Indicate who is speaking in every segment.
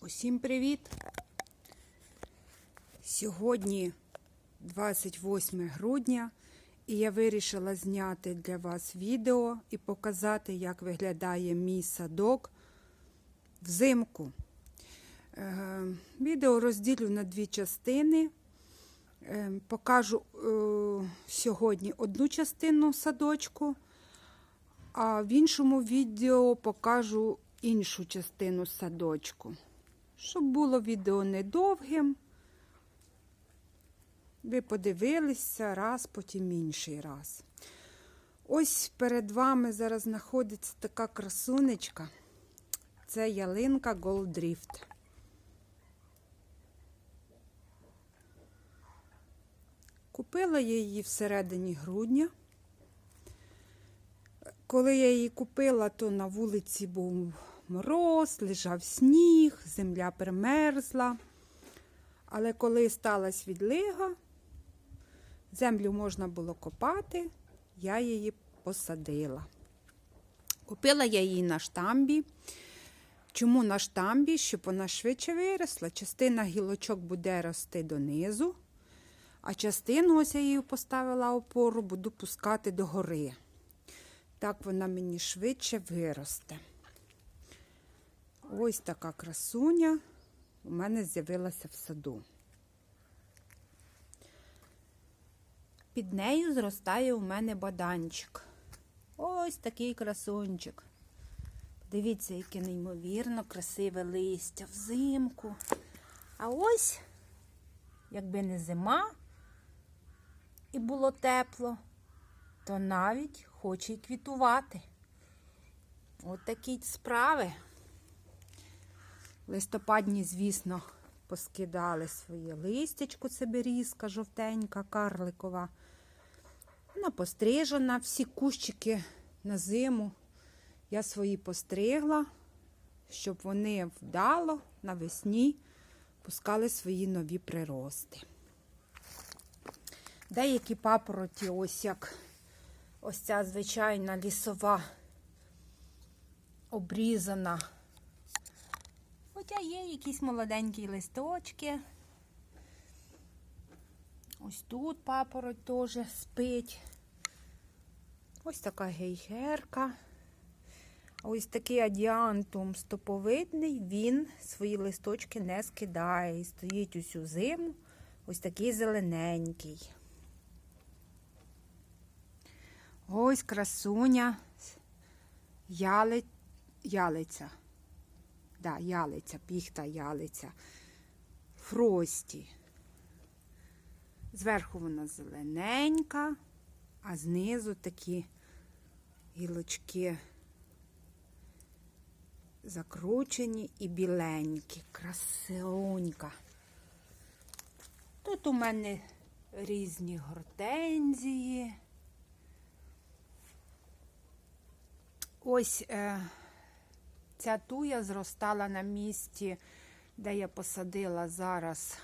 Speaker 1: Усім привіт! Сьогодні 28 грудня, і я вирішила зняти для вас відео і показати, як виглядає мій садок взимку. Е, Відео розділю на дві частини. Е, Покажу е, сьогодні одну частину садочку, а в іншому відео покажу іншу частину садочку. Щоб було відео недовгим. Ви подивилися раз, потім інший раз. Ось перед вами зараз знаходиться така красунечка. Це ялинка Drift. Купила я її всередині грудня. Коли я її купила, то на вулиці був мороз, лежав сніг, земля примерзла. Але коли сталася відлига, землю можна було копати, я її посадила. Купила я її на штамбі. Чому на штамбі? Щоб вона швидше виросла. Частина гілочок буде рости донизу, а частину ось я її поставила опору, буду пускати догори. Так вона мені швидше виросте. Ось така красуня у мене з'явилася в саду. Під нею зростає у мене баданчик. Ось такий красунчик. Дивіться, яке неймовірно красиве листя взимку. А ось, якби не зима і було тепло, то навіть хоче й квітувати. От такі справи. Листопадні, звісно, поскидали своє листячко, це жовтенька, карликова. Вона пострижена, всі кущики на зиму я свої постригла, щоб вони вдало навесні пускали свої нові прирости. Деякі папороті, ось як ось ця звичайна лісова обрізана. Хоча є якісь молоденькі листочки. Ось тут папороть теж спить. Ось така гейгерка. Ось такий адіантум стоповидний, він свої листочки не скидає. І стоїть усю зиму. Ось такий зелененький. Ось красуня яли... ялиця. Да, ялиця, піхта ялиця. Фрості. Зверху вона зелененька, а знизу такі гілочки закручені і біленькі. Красунька. Тут у мене різні гортензії. Ось е, ця туя зростала на місці, де я посадила зараз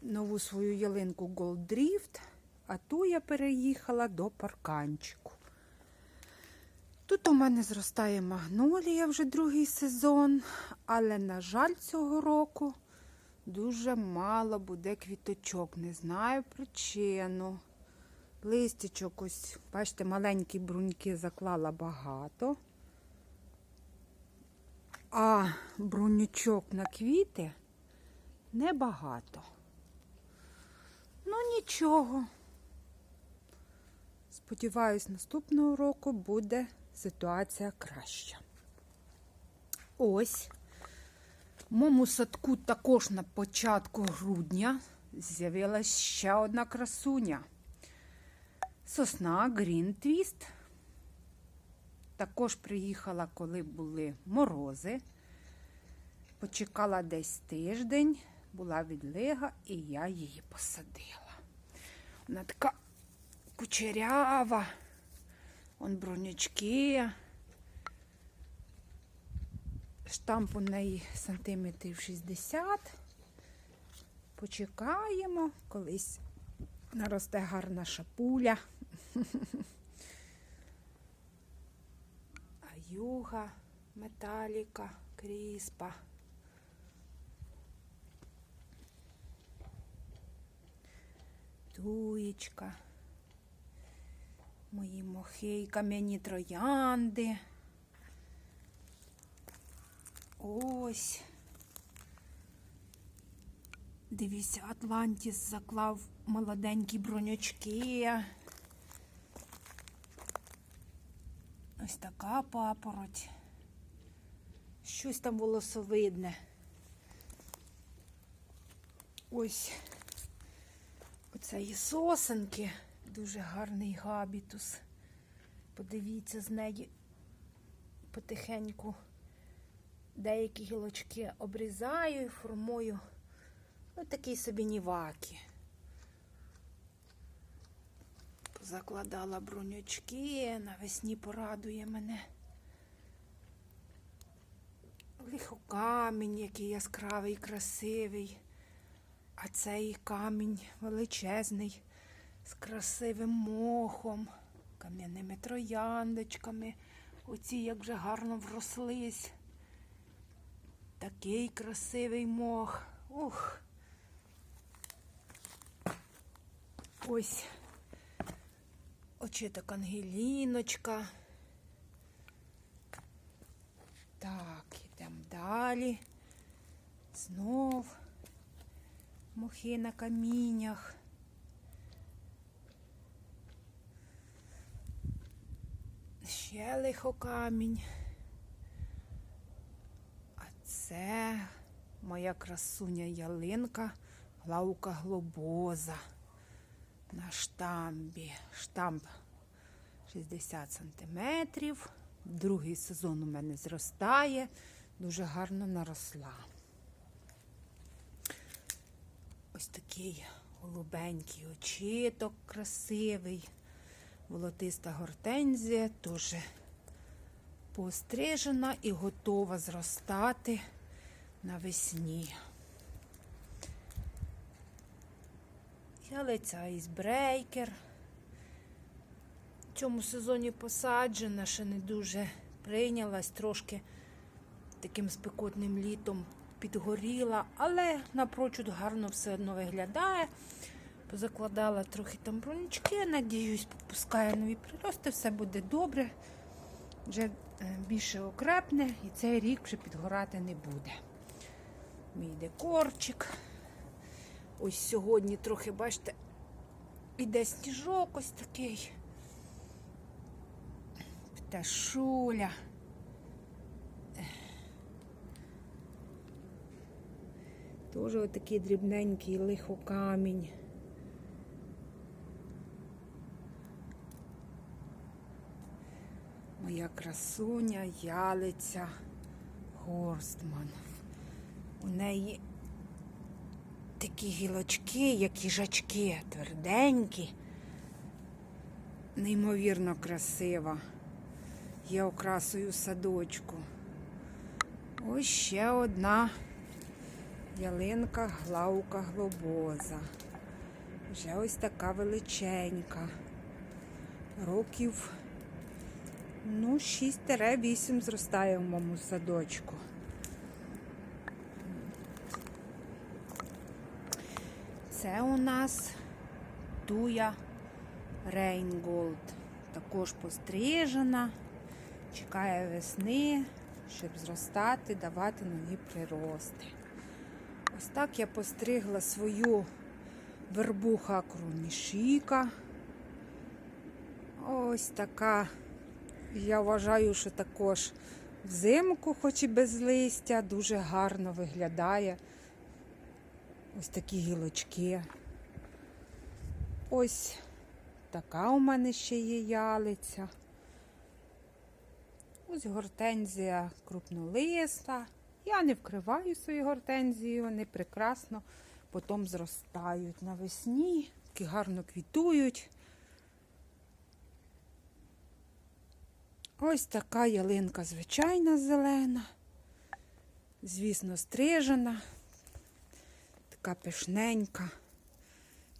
Speaker 1: нову свою ялинку Drift, а туя переїхала до парканчику. Тут у мене зростає магнолія вже другий сезон, але, на жаль, цього року дуже мало буде квіточок. Не знаю причину. Листячок ось, бачите, маленькі бруньки заклала багато. А брунючок на квіти небагато. Ну нічого. Сподіваюсь, наступного року буде ситуація краща. Ось. В моєму садку також на початку грудня з'явилася ще одна красуня. Сосна Green Twist. Також приїхала, коли були морози. Почекала десь тиждень, була відлига, і я її посадила. Вона така кучерява, он бронячки. Штамп у неї сантиметрів 60. Почекаємо, колись наросте гарна шапуля. А юга металіка, кріспа. Туєчка. Мої мохи і кам'яні троянди. Ось. Дивіться, Атлантіс заклав молоденькі бронячки. Ось така папороть. Щось там волосовидне. Ось оцеї сосенки. Дуже гарний габітус. Подивіться з неї потихеньку. Деякі гілочки обрізаю і формую ось такий собі ніваки. Закладала бронючки, навесні порадує мене. Лихокамінь, який яскравий, красивий. А цей камінь величезний, з красивим мохом, кам'яними трояндочками. Оці як вже гарно врослись. Такий красивий мох. Ух. Ось очиток Ангеліночка. Так, йдемо далі. Знов мухи на каміннях. Ще лихокамінь. А це моя красуня ялинка, главка глобоза на штамбі. Штамп 60 сантиметрів. Другий сезон у мене зростає, дуже гарно наросла. Ось такий голубенький очіток красивий, волотиста гортензія, теж пострижена і готова зростати навесні. Ялиця ізбрейкер. В цьому сезоні посаджена, ще не дуже прийнялась, трошки таким спекотним літом підгоріла, але напрочуд гарно все одно виглядає. Позакладала трохи там бронічки, надіюсь, попускає нові прирости, все буде добре. Вже е, більше окрепне і цей рік вже підгорати не буде. Мій декорчик. Ось сьогодні трохи, бачите, іде сніжок ось такий. Пташуля. Теж отакий дрібненький лихокамінь. Моя красуня, ялиця Горстман. У неї такі гілочки, як їжачки, тверденькі, неймовірно красива. Є окрасою садочку. Ось ще одна ялинка главка глобоза. Вже ось така величенька. Років ну, 6-8 зростає в моєму садочку. Це у нас туя Рейнголд. Також пострижена, чекає весни, щоб зростати, давати нові прирости. Ось так я постригла свою вербу хакрумішіка. Ось така, я вважаю, що також взимку, хоч і без листя, дуже гарно виглядає. Ось такі гілочки. Ось така у мене ще є ялиця. Ось гортензія крупнолиста. Я не вкриваю свої гортензії, вони прекрасно потім зростають навесні, такі гарно квітують. Ось така ялинка звичайна зелена, звісно, стрижена, така пишненька,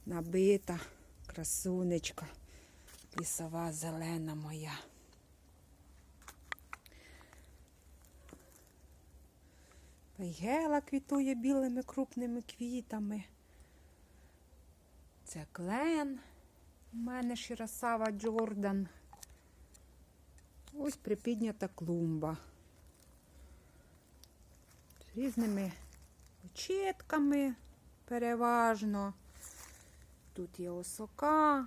Speaker 1: набита, красунечка, лісова зелена моя. Пейгела квітує білими крупними квітами. Це клен. У мене Шірасава Джордан. Ось припіднята клумба. З різними очітками переважно. Тут є осока,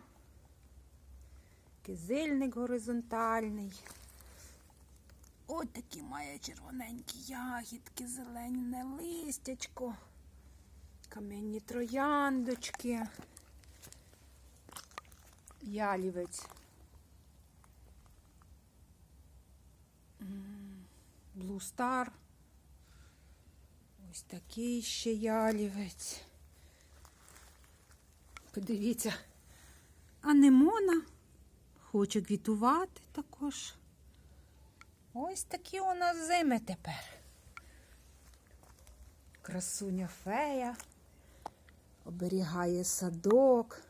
Speaker 1: кизильник горизонтальний. Ось такі має червоненькі ягідки, зелене листячко, кам'яні трояндочки, ялівець. Star. Ось такий ще ялівець. Подивіться, анемона хоче квітувати також. Ось такі у нас зими тепер. Красуня фея оберігає садок,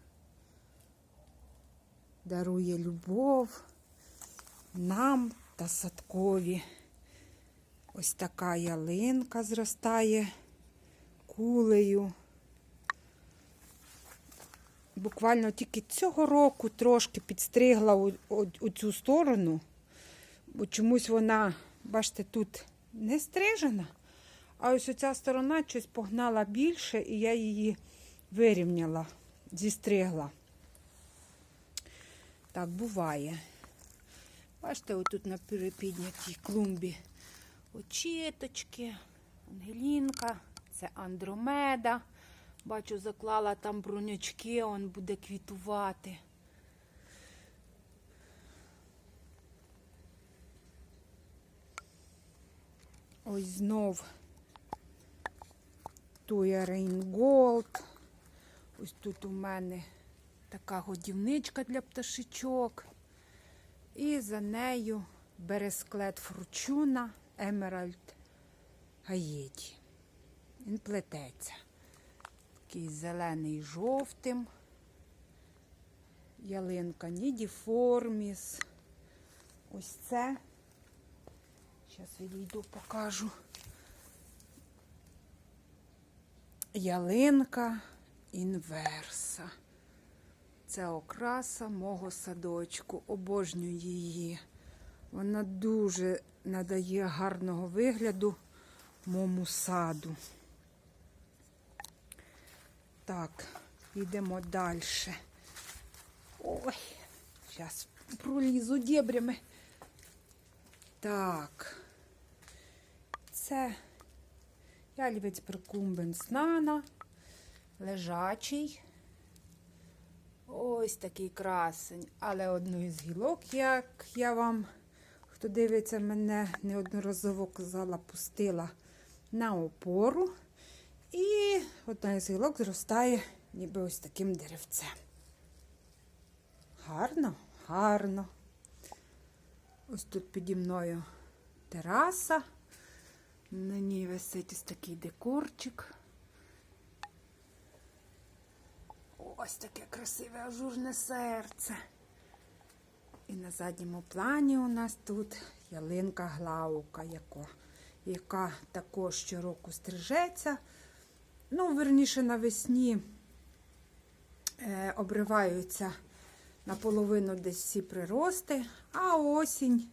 Speaker 1: дарує любов нам та садкові. Ось така ялинка зростає кулею. Буквально тільки цього року трошки підстригла у, у, у цю сторону, бо чомусь вона, бачите, тут не стрижена, а ось оця сторона щось погнала більше, і я її вирівняла, зістригла. Так, буває. Бачите, отут на перепіднятій клумбі очіточки, Ангелінка, це Андромеда. Бачу, заклала там бронячки, он буде квітувати. Ось знов Туя Рейнголд. Ось тут у мене така годівничка для пташечок. І за нею бересклет фручуна Емеральд Гаєті. Він плететься. Такий зелений жовтим. Ялинка Нідіформіс. Ось це. Зараз відійду, покажу. Ялинка інверса. Це окраса мого садочку. Обожнюю її. Вона дуже надає гарного вигляду моєму саду. Так, йдемо далі. Ой, зараз пролізу дебрями. Так. Це ялівець прикумбенс нана, лежачий. Ось такий красень. Але одну із гілок, як я вам, хто дивиться мене, неодноразово казала, пустила на опору. І одна із гілок зростає ніби ось таким деревцем. Гарно, гарно. Ось тут піді мною тераса. На ній висить ось такий декорчик. Ось таке красиве ажурне серце. І на задньому плані у нас тут ялинка глаука, яка, яка також щороку стрижеться. Ну, верніше навесні е, обриваються наполовину десь всі прирости, а осінь,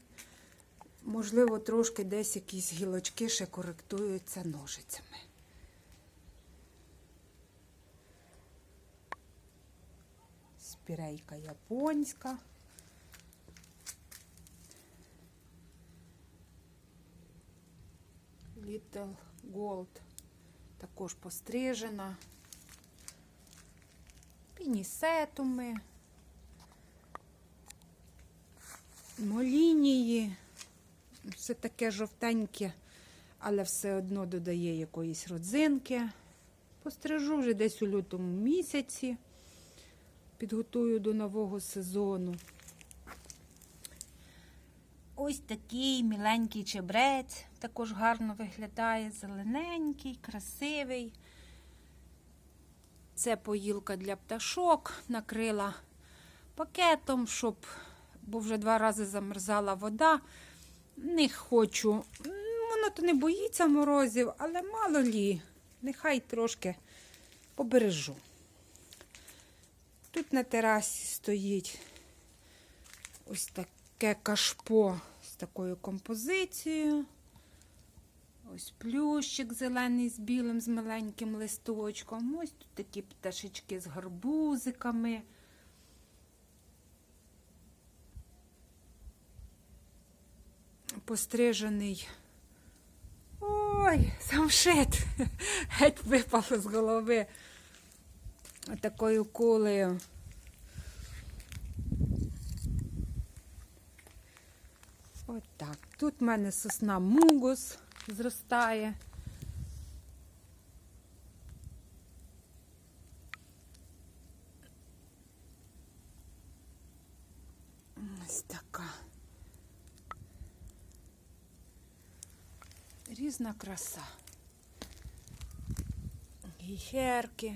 Speaker 1: можливо, трошки десь якісь гілочки ще коректуються ножицями. Спірейка японська. Little Gold також пострижена. Пінісетуми, молінії. Все таке жовтеньке, але все одно додає якоїсь родзинки. Пострижу вже десь у лютому місяці. Підготую до нового сезону. Ось такий міленький чебрець, також гарно виглядає, зелененький, красивий. Це поїлка для пташок, накрила пакетом, щоб, бо вже два рази замерзала вода. Не хочу. воно то не боїться морозів, але мало лі, нехай трошки побережу. Тут на терасі стоїть ось таке кашпо такою композицією. Ось плющик зелений з білим, з маленьким листочком. Ось тут такі пташечки з гарбузиками. Пострижений. Ой, самшит. Геть випало з голови. Такою кулею. От. Тут в мене сосна мугус зростає. Ось така. Різна краса. Гіхерки.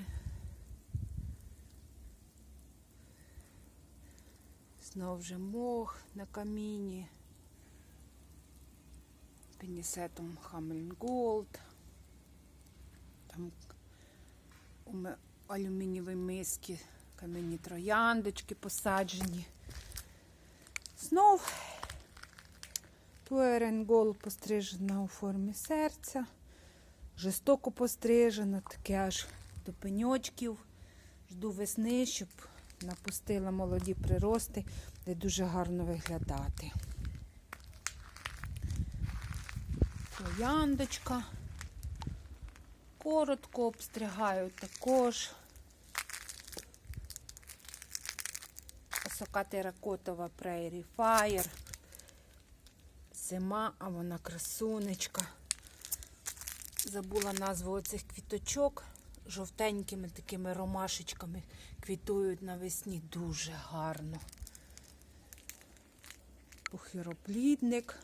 Speaker 1: Знов вже мох на каміні. Хамельнголд. Там у ме- алюмінієві миски кам'яні трояндочки посаджені. Знов Туеренгол пострижена у формі серця. Жорстоко пострижена, таке аж до пеньочків. Жду весни, щоб напустила молоді прирости, де дуже гарно виглядати. Трояндочка. Коротко обстригаю також. Висока теракотова Prairie Fire. Зима, а вона красунечка. Забула назву оцих квіточок. Жовтенькими такими ромашечками квітують навесні дуже гарно. Похироплідник,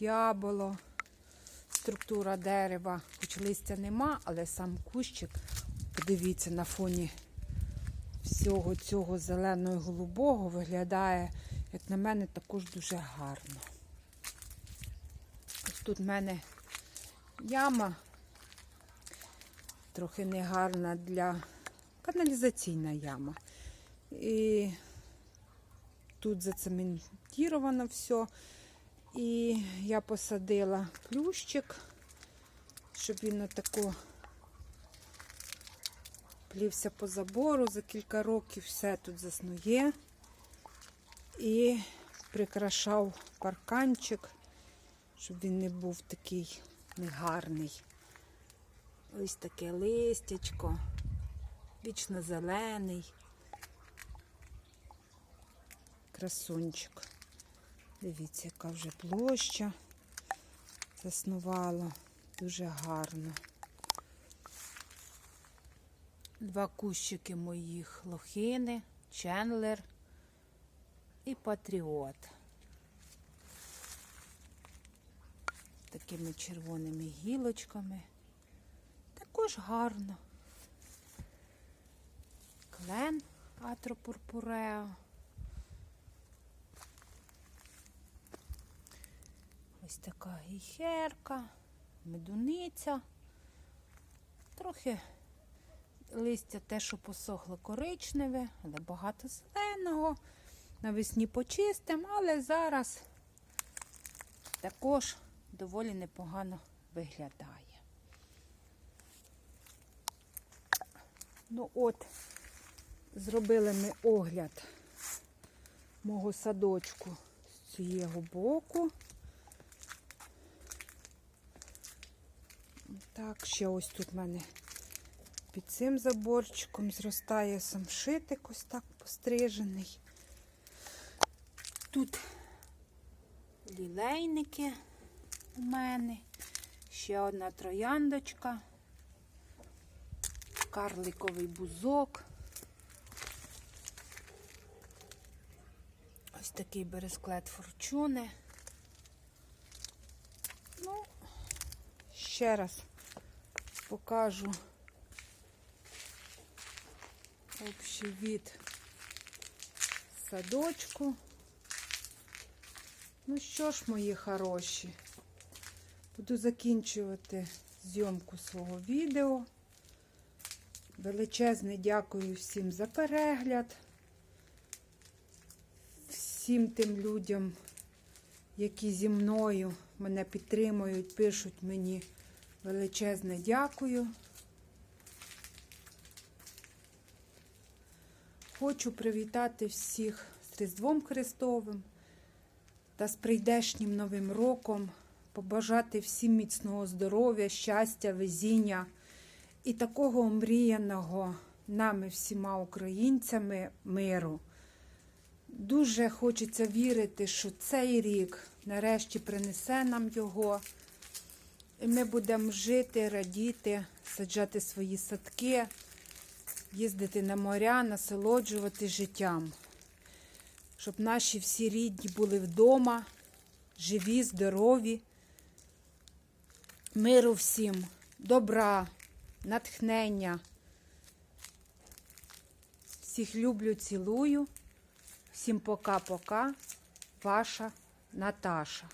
Speaker 1: дяболо, структура дерева, хоч листя нема, але сам кущик, подивіться, на фоні всього цього зеленого і голубого виглядає, як на мене, також дуже гарно. Ось тут в мене яма трохи негарна для каналізаційна яма. І тут зацементіровано все. І я посадила плющик, щоб він отако плівся по забору за кілька років, все тут заснує. І прикрашав парканчик, щоб він не був такий негарний. Ось таке листячко, вічно зелений. Красунчик. Дивіться, яка вже площа заснувала. Дуже гарно. Два кущики моїх лохини, Чендлер і Патріот. Такими червоними гілочками. Також гарно. Клен Атропурпурео. Ось така гіхерка, медуниця. Трохи листя те, що посохло коричневе, але багато зеленого. Навесні почистим, але зараз також доволі непогано виглядає. Ну от, зробили ми огляд мого садочку з цього боку. Так, ще ось тут в мене під цим заборчиком зростає самшитик, ось так пострижений. Тут лілейники у мене, ще одна трояндочка, карликовий бузок. Ось такий бересклет форчуни. Ну, ще раз покажу общий від садочку. Ну що ж, мої хороші, Буду закінчувати зйомку свого відео. Величезне дякую всім за перегляд. Всім тим людям, які зі мною мене підтримують, пишуть мені величезне дякую. Хочу привітати всіх з Різдвом Христовим та з прийдешнім Новим роком, побажати всім міцного здоров'я, щастя, везіння і такого омріяного нами всіма українцями миру. Дуже хочеться вірити, що цей рік нарешті принесе нам його, і ми будемо жити, радіти, саджати свої садки, їздити на моря, насолоджувати життям, щоб наші всі рідні були вдома, живі, здорові, миру всім, добра, натхнення. Всіх люблю, цілую. Всім пока-пока, ваша Наташа.